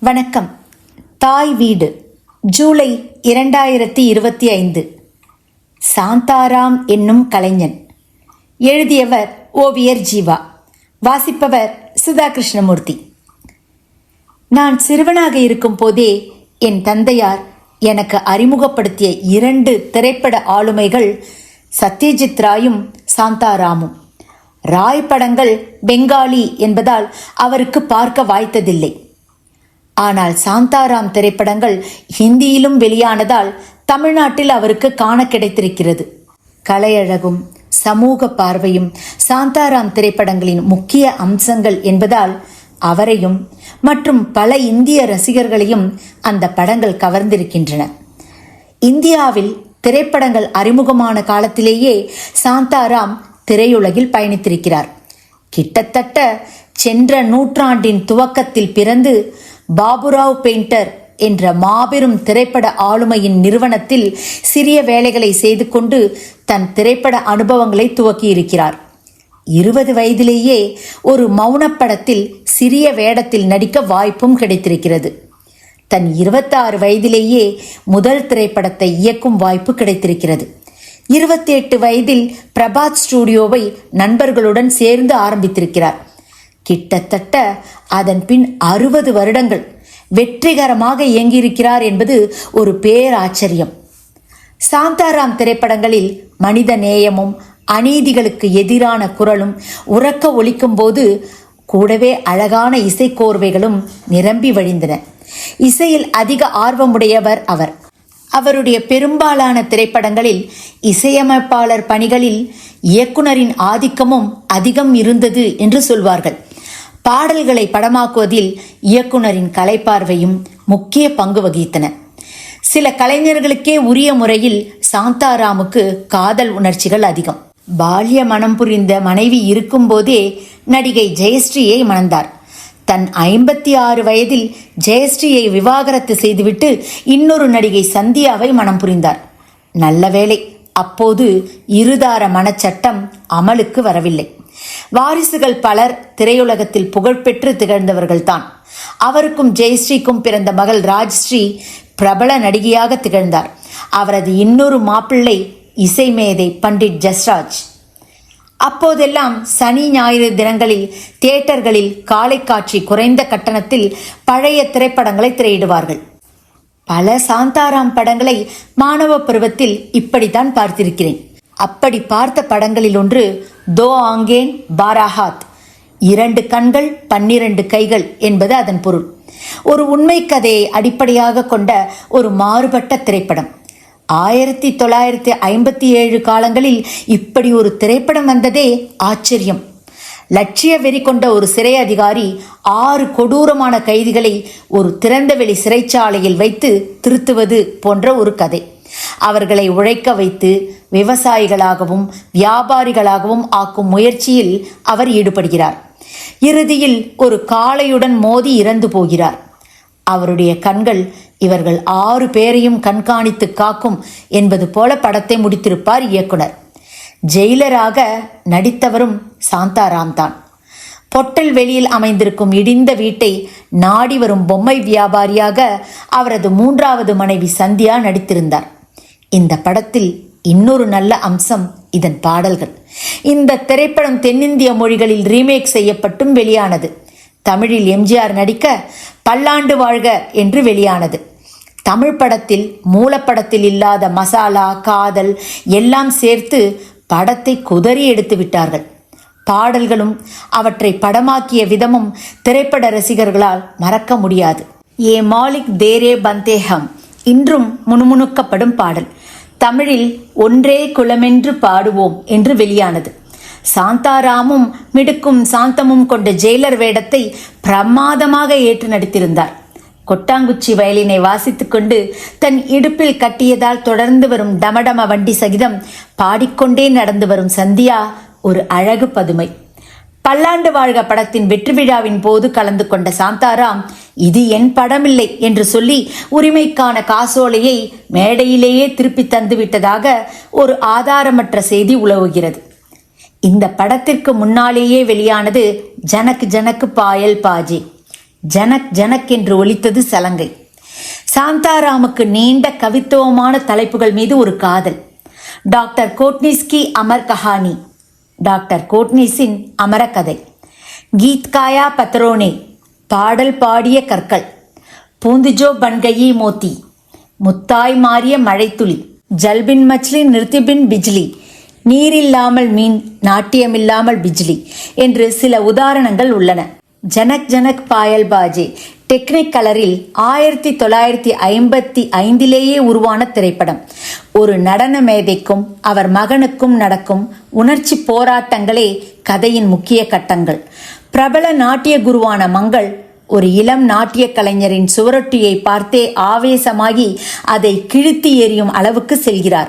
வணக்கம். தாய் வீடு ஜூலை இரண்டாயிரத்தி இருபத்தி ஐந்து. சாந்தாராம் என்னும் கலைஞன். எழுதியவர் ஓவியர் ஜீவா. வாசிப்பவர் சுதா கிருஷ்ணமூர்த்தி நான் சிறுவனாக இருக்கும் போதே என் தந்தையார் எனக்கு அறிமுகப்படுத்திய இரண்டு திரைப்பட ஆளுமைகள் சத்யஜித் ராயும் சாந்தாராமும். ராய் படங்கள் பெங்காலி என்பதால் அவருக்கு பார்க்க வாய்த்ததில்லை. ஆனால் சாந்தாராம் திரைப்படங்கள் ஹிந்தியிலும் வெளியானதால் தமிழ்நாட்டில் அவருக்கு காண கிடைத்திருக்கிறது. கலையழகும் சமூக பார்வையும் சாந்தாராம் திரைப்படங்களின் முக்கிய அம்சங்கள் என்பதால் அவரையும் மற்றும் பல இந்திய ரசிகர்களையும் அந்த படங்கள் கவர்ந்திருக்கின்றன. இந்தியாவில் திரைப்படங்கள் அறிமுகமான காலத்திலேயே சாந்தாராம் திரையுலகில் பயணித்திருக்கிறார். கிட்டத்தட்ட சென்ற நூற்றாண்டின் துவக்கத்தில் பிறந்து பாபுராவ் பெயிண்டர் என்ற மாபெரும் திரைப்பட ஆளுமையின் நிறுவனத்தில் சிறிய வேலைகளை செய்து கொண்டு தன் திரைப்பட அனுபவங்களை துவக்கியிருக்கிறார். இருபது வயதிலேயே ஒரு மௌனப்படத்தில் சிறிய வேடத்தில் நடிக்க வாய்ப்பும் கிடைத்திருக்கிறது. தன் இருபத்தாறு வயதிலேயே முதல் திரைப்படத்தை இயக்கும் வாய்ப்பு கிடைத்திருக்கிறது. இருபத்தி எட்டு வயதில் பிரபாத் ஸ்டூடியோவை நண்பர்களுடன் சேர்ந்து ஆரம்பித்திருக்கிறார். கிட்டத்தட்ட அதன் பின் அறுபது வருடங்கள் வெற்றிகரமாக இயங்கியிருக்கிறார் என்பது ஒரு பேராச்சரியம். சாந்தாராம் திரைப்படங்களில் மனித நேயமும் அநீதிகளுக்கு எதிரான குரலும் உறக்க ஒழிக்கும் போது கூடவே அழகான இசைக்கோர்வைகளும் நிரம்பி வழிந்தன. இசையில் அதிக ஆர்வமுடையவர் அவர். அவருடைய பெரும்பாலான திரைப்படங்களில் இசையமைப்பாளர் பணிகளில் இயக்குனரின் ஆதிக்கமும் அதிகம் இருந்தது என்று சொல்வார்கள். பாடல்களை படமாக்குவதில் இயக்குனரின் கலைப்பார்வையும் முக்கிய பங்கு வகித்தன. சில கலைஞர்களுக்கே உரிய முறையில் சாந்தாராமுக்கு காதல் உணர்ச்சிகள் அதிகம். பால்ய மனம் புரிந்த மனைவி இருக்கும்போதே நடிகை ஜெயஸ்ரீயை மணந்தார். தன் ஐம்பத்தி ஆறு வயதில் ஜெயஸ்ரீயை விவாகரத்து செய்துவிட்டு இன்னொரு நடிகை சந்தியாவை மனம் புரிந்தார். நல்ல வேளை அப்போது இருதார மனச்சட்டம் அமலுக்கு வரவில்லை. வாரிசுகள் பலர் திரையுலகத்தில் புகழ்பெற்று திகழ்ந்தவர்கள்தான். அவருக்கும் ஜெயஸ்ரீக்கும் பிறந்த மகள் ராஜ்ஸ்ரீ பிரபல நடிகையாக திகழ்ந்தார். அவரது இன்னொரு மாப்பிள்ளை இசைமேதை பண்டிட் ஜஸ்ராஜ். அப்போதெல்லாம் சனி ஞாயிறு தினங்களில் தியேட்டர்களில் காலை காட்சி குறைந்த கட்டணத்தில் பழைய திரைப்படங்களை திரையிடுவார்கள். பல சாந்தாராம் படங்களை மாணவ பருவத்தில் இப்படித்தான் பார்த்திருக்கிறேன். அப்படி பார்த்த படங்களில் ஒன்று தோ ஆங்கேன் பாராஹாத். இரண்டு கண்கள் பன்னிரண்டு கைகள் என்பது அதன் பொருள். ஒரு உண்மை கதையை அடிப்படையாக கொண்ட ஒரு மாறுபட்ட திரைப்படம். ஆயிரத்தி தொள்ளாயிரத்தி ஐம்பத்தி ஏழு காலங்களில் இப்படி ஒரு திரைப்படம் வந்ததே ஆச்சரியம். லட்சிய வெறி கொண்ட ஒரு சிறை அதிகாரி ஆறு கொடூரமான கைதிகளை ஒரு திறந்தவெளி சிறைச்சாலையில் வைத்து திருத்துவது போன்ற ஒரு கதை. அவர்களை உழைக்க வைத்து விவசாயிகளாகவும் வியாபாரிகளாகவும் ஆக்கும் முயற்சியில் அவர் ஈடுபடுகிறார். இறுதியில் ஒரு காளையுடன் மோதி இறந்து போகிறார். அவருடைய கண்கள் இவர்கள் ஆறு பேரையும் கண்காணித்து காக்கும் என்பது போல படத்தை முடித்திருப்பார் இயக்குனர். ஜெயிலராக நடித்தவரும் சாந்தாராம் தான். பொட்டல் வெளியில் அமைந்திருக்கும் இடிந்த வீட்டை நாடி வரும் பொம்மை வியாபாரியாக அவரது மூன்றாவது மனைவி சந்தியா நடித்திருந்தார். இந்த படத்தில் இன்னொரு நல்ல அம்சம் இதன் பாடல்கள். இந்த திரைப்படம் தென்னிந்திய மொழிகளில் ரீமேக் செய்யப்பட்டும் வெளியானது. தமிழில் எம்ஜிஆர் நடிக்க பல்லாண்டு வாழ்க என்று வெளியானது. தமிழ் படத்தில் மூலப்படத்தில் இல்லாத மசாலா காதல் எல்லாம் சேர்த்து படத்தை குதறி எடுத்து விட்டார்கள். பாடல்களும் அவற்றை படமாக்கிய விதமும் திரைப்பட ரசிகர்களால் மறக்க முடியாது. ஏ மாலிக் தேரே பந்தேகம் இன்றும் முணுமுணுக்கப்படும் பாடல். தமிழில் ஒன்றே குலமென்று பாடுவோம் என்று வெளியானது. சாந்தாராமும் மிடுக்கும் சாந்தமும் கொண்ட ஜெயிலர் வேடத்தை பிரமாதமாக ஏற்று நடித்திருந்தார். கொட்டாங்குச்சி வயலினை வாசித்துக்கொண்டு தன் இடுப்பில் கட்டியதால் தொடர்ந்து வரும் டமடம வண்டி சகிதம் பாடிக்கொண்டே நடந்து வரும் சந்தியா ஒரு அழகு பதுமை. பல்லாண்டு வாழ்க படத்தின் வெற்றி விழாவின் போது கலந்து கொண்ட சாந்தாராம் இது என் படமில்லை என்று சொல்லி உரிமைக்கான காசோலையை மேடையிலேயே திருப்பி தந்துவிட்டதாக ஒரு ஆதாரமற்ற செய்தி உலவுகிறது. இந்த படத்திற்கு முன்னாலேயே வெளியானது ஜனக்கு ஜனக்கு பாயல் பாஜி ஜனக் ஜனக் என்று ஒலித்தது சலங்கை. சாந்தாராமுக்கு நீண்ட கவித்துவமான தலைப்புகள் மீது ஒரு காதல். டாக்டர் கோட்னிஸ்கி அமர் கஹானி. டாக்டர் கோட்னிஸின் அமரக்கதை. கீத்காயா பத்ரோனே பாடல் பாடிய கற்கள். பூந்துஜோ பன்கையி மோத்தி. முத்தாய் மாறிய மழைத்துளி. ஜல்பின் மச்லி நிறுத்திபின் பிஜ்லி. நீரில்லாமல் மீன் நாட்டியமில்லாமல் பிஜ்லி என்று சில உதாரணங்கள் உள்ளன. ஜனக் ஜனக் பாயல் பாஜே டெக்னிக் கலரில் ஆயிரத்தி தொள்ளாயிரத்தி ஐம்பத்தி ஐந்திலேயே உருவான திரைப்படம். ஒரு நடன மேதைக்கும் அவர் மகனுக்கும் நடக்கும் உணர்ச்சி போராட்டங்களே கதையின் முக்கிய கட்டங்கள். பிரபல நாட்டிய குருவான மங்கள் ஒரு இளம் நாட்டிய கலைஞரின் சுவரொட்டியை பார்த்தே ஆவேசமாகி அதை கிழித்து எறியும் அளவுக்கு செல்கிறார்.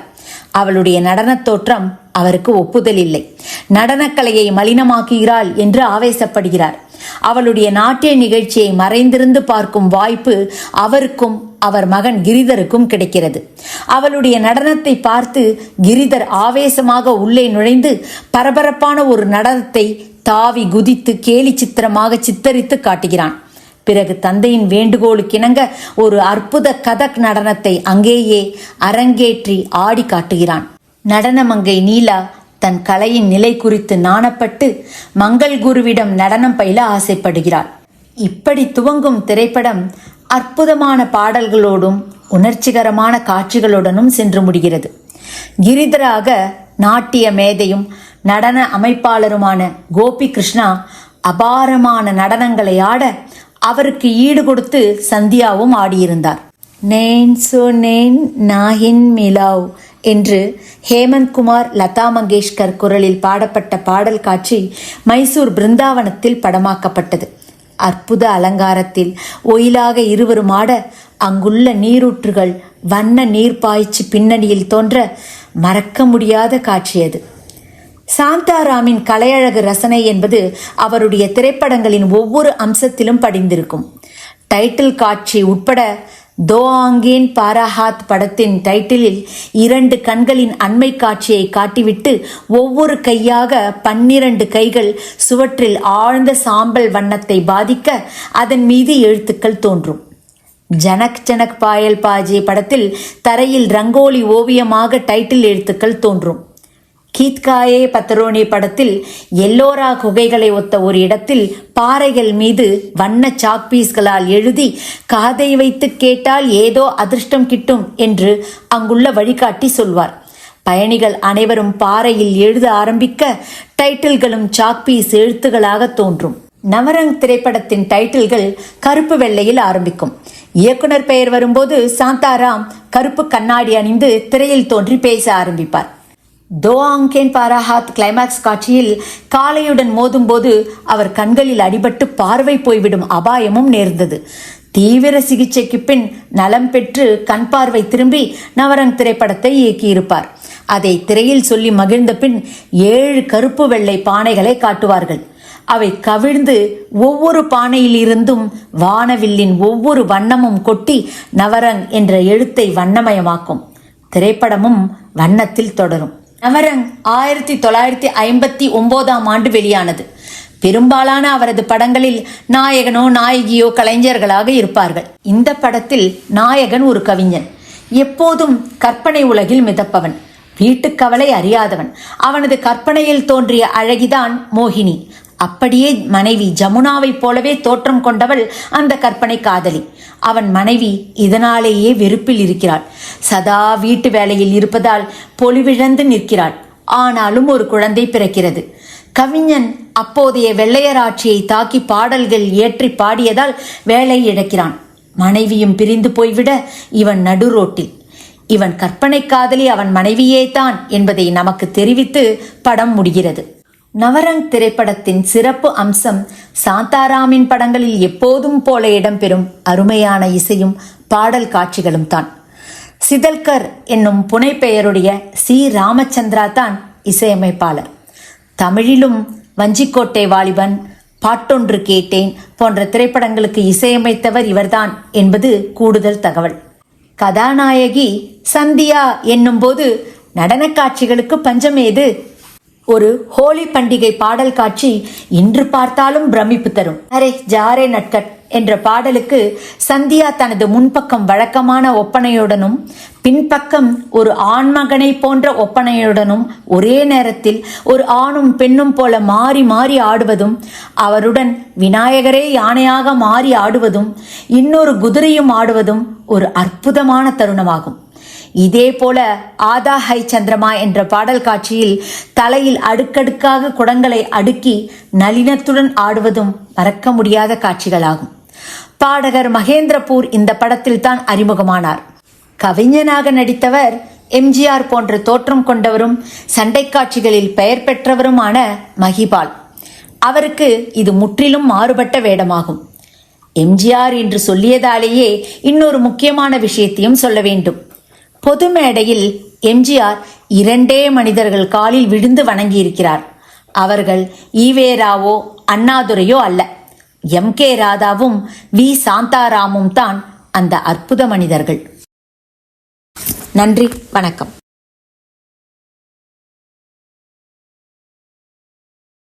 அவளுடைய நடனத் தோற்றம் அவருக்கு ஒப்புதல் இல்லை நடனக்கலையை மலினமாக்குகிறாள் என்று ஆவேசப்படுகிறார். அவளுடைய நாட்டிய நிகழ்ச்சியை மறைந்திருந்து பார்க்கும் வாய்ப்பு அவருக்கும் அவர் மகன் கிரிதருக்கும் கிடைக்கிறது. அவளுடைய நடனத்தை பார்த்து கிரிதர் ஆவேசமாக உள்ளே நுழைந்து பரபரப்பான ஒரு நடனத்தை தாவி குதித்து கேலி சித்திரமாக சித்தரித்து காட்டுகிறான். பிறகு தந்தையின் வேண்டுகோளுக்கிணங்க ஒரு அற்புத கதக் நடனத்தை அங்கேயே அரங்கேற்றி ஆடி காட்டுகிறான். நடனமங்கை நீலா தன் கலையின் நிலை குறித்து நாணப்பட்டு மங்கள் குருவிடம் நடனம் பயில ஆசைப்படுகிறாள். இப்படி துவங்கும் திரைப்படம் அற்புதமான பாடல்களோடும் உணர்ச்சிகரமான காட்சிகளுடனும் சென்று முடிகிறது. கிரிதராக நாட்டிய மேதையும் நடன அமைப்பாளருமான கோபி கிருஷ்ணா அபாரமான நடனங்களை ஆட அவருக்கு ஈடு கொடுத்து சந்தியாவும் ஆடியிருந்தார். நேன் நேன் நாஹின் மிலாவ் என்று ஹேமந்த் குமார் லதா மங்கேஷ்கர் குரலில் பாடப்பட்ட பாடல் காட்சி மைசூர் பிருந்தாவனத்தில் படமாக்கப்பட்டது. அற்புத அலங்காரத்தில் ஒயிலாக இருவரும் ஆட அங்குள்ள நீரூற்றுகள் வண்ண நீர் பாய்ச்சி பின்னணியில் தோன்ற மறக்க முடியாத காட்சி அது. சாந்தாராமின் கலையழகு ரசனை என்பது அவருடைய திரைப்படங்களின் ஒவ்வொரு அம்சத்திலும் படிந்திருக்கும். டைட்டில் காட்சி உட்பட தோ ஆங்கேன் பாராஹாத் படத்தின் டைட்டிலில் இரண்டு கண்களின் அண்மை காட்சியை காட்டிவிட்டு ஒவ்வொரு கையாக பன்னிரண்டு கைகள் சுவற்றில் ஆழ்ந்த சாம்பல் வண்ணத்தை பாதிக்க அதன் மீது எழுத்துக்கள் தோன்றும். ஜனக் ஜனக் பாயல் பாஜே படத்தில் தரையில் ரங்கோலி ஓவியமாக டைட்டில் எழுத்துக்கள் தோன்றும். கீத்காயே பத்ரோனி படத்தில் எல்லோரா குகைகளை ஒத்த ஒரு இடத்தில் பாறைகள் மீது வண்ண சாக்பீஸ்களால் எழுதி காதை வைத்து கேட்டால் ஏதோ அதிர்ஷ்டம் கிட்டும் என்று அங்குள்ள வழிகாட்டி சொல்வார். பயணிகள் அனைவரும் பாறையில் எழுத ஆரம்பிக்க டைட்டில்களும் சாக்பீஸ் எழுத்துகளாக தோன்றும். நவரங் திரைப்படத்தின் டைட்டில்கள் கருப்பு வெள்ளையில் ஆரம்பிக்கும். இயக்குனர் பெயர் வரும்போது சாந்தாராம் கருப்பு கண்ணாடி அணிந்து திரையில் தோன்றி பேச ஆரம்பிப்பார். தோ ஆங்கேன் பாராஹாத் கிளைமாக்ஸ் காட்சியில் காளையுடன் மோதும்போது அவர் கண்களில் அடிபட்டு பார்வை போய்விடும் அபாயமும் நேர்ந்தது. தீவிர சிகிச்சைக்கு பின் நலம் பெற்று கண் பார்வை திரும்பி நவரங் திரைப்படத்தை இயக்கியிருப்பார். அதை திரையில் சொல்லி மகிழ்ந்த பின் ஏழு கருப்பு வெள்ளை பானைகளை காட்டுவார்கள். அவை கவிழ்ந்து ஒவ்வொரு பானையிலிருந்தும் வானவில்லின் ஒவ்வொரு வண்ணமும் கொட்டி நவரங் என்ற எழுத்தை வண்ணமயமாக்கும். திரைப்படமும் வண்ணத்தில் தொடரும். அமரங் ஆயிரத்தி தொள்ளாயிரத்தி ஐம்பத்தி ஒன்பதாம் ஆண்டு வெளியானது. பெரும்பாலான அவரது படங்களில் நாயகனோ நாயகியோ கலைஞர்களாக இருப்பார்கள். இந்த படத்தில் நாயகன் ஒரு கவிஞன். எப்போதும் கற்பனை உலகில் மிதப்பவன். வீட்டுக்கவலை அறியாதவன். அவனது கற்பனையில் தோன்றிய அழகிதான் மோகினி. அப்படியே மனைவி ஜமுனாவைப் போலவே தோற்றம் கொண்டவள் அந்த கற்பனை காதலி. அவன் மனைவி இதனாலேயே வெறுப்பில் இருக்கிறாள். சதா வீட்டு வேலையில் இருப்பதால் பொலிவிழந்து நிற்கிறாள். ஆனாலும் ஒரு குழந்தை பிறக்கிறது. கவிஞன் அப்போதைய வெள்ளையராட்சியை தாக்கி பாடல்கள் ஏற்றி பாடியதால் வேலை இழக்கிறான் மனைவியும் பிரிந்து போய்விட இவன் நடு ரோட்டில் இவன் கற்பனை காதலி அவன் மனைவியே தான் என்பதை நமக்கு தெரிவித்து படம் முடிகிறது. நவரங் திரைப்படத்தின் சிறப்பு அம்சம் சாந்தாராமின் படங்களில் எப்போதும் போல இடம்பெறும் அருமையான இசையும் பாடல் காட்சிகளும் தான். சிதல்கர் என்னும் புனைப்பெயருடைய சி. ராமச்சந்திரா தான் இசையமைப்பாளர். தமிழிலும் வஞ்சிக்கோட்டை வாலிபன் பாட்டொன்று கேட்டேன் போன்ற திரைப்படங்களுக்கு இசையமைத்தவர் இவர்தான் என்பது கூடுதல் தகவல். கதாநாயகி சந்தியா என்னும்போது நடன காட்சிகளுக்கு பஞ்சம் ஒரு ஹோலி பண்டிகை பாடல் காட்சி இன்று பார்த்தாலும் பிரமிப்பு தரும். அரே ஜாரே நட்கட் என்ற பாடலுக்கு சந்தியா தனது முன்பக்கம் வழக்கமான ஒப்பனையுடனும் பின்பக்கம் ஒரு ஆண்மகனை போன்ற ஒப்பனையுடனும் ஒரே நேரத்தில் ஒரு ஆணும் பெண்ணும் போல மாறி மாறி ஆடுவதும் அவருடன் விநாயகரே யானையாக மாறி ஆடுவதும் இன்னொரு குதிரையும் ஆடுவதும் ஒரு அற்புதமான தருணமாகும். இதே போல ஆதா ஹை சந்திரமா என்ற பாடல் காட்சியில் தலையில் அடுக்கடுக்காக குடங்களை அடுக்கி நளினத்துடன் ஆடுவதும் மறக்க முடியாத காட்சிகளாகும். பாடகர் மகேந்திரபூர் இந்த படத்தில் தான் அறிமுகமானார். கவிஞனாக நடித்தவர் எம்ஜிஆர் போன்ற தோற்றம் கொண்டவரும் சண்டை காட்சிகளில் பெயர் பெற்றவருமான மகிபால். அவருக்கு இது முற்றிலும் மாறுபட்ட வேடமாகும். எம்ஜிஆர் என்று சொல்லியதாலேயே இன்னொரு முக்கியமான விஷயத்தையும் சொல்ல வேண்டும். பொது மேடையில் எம்ஜிஆர் இரண்டே மனிதர்கள் காலில் விழுந்து வணங்கியிருக்கிறார். அவர்கள் ஈவேராவோ அண்ணாதுரையோ அல்ல. எம். கே. ராதாவும் வி. சாந்தாராமும் தான் அந்த அற்புத மனிதர்கள். நன்றி வணக்கம்.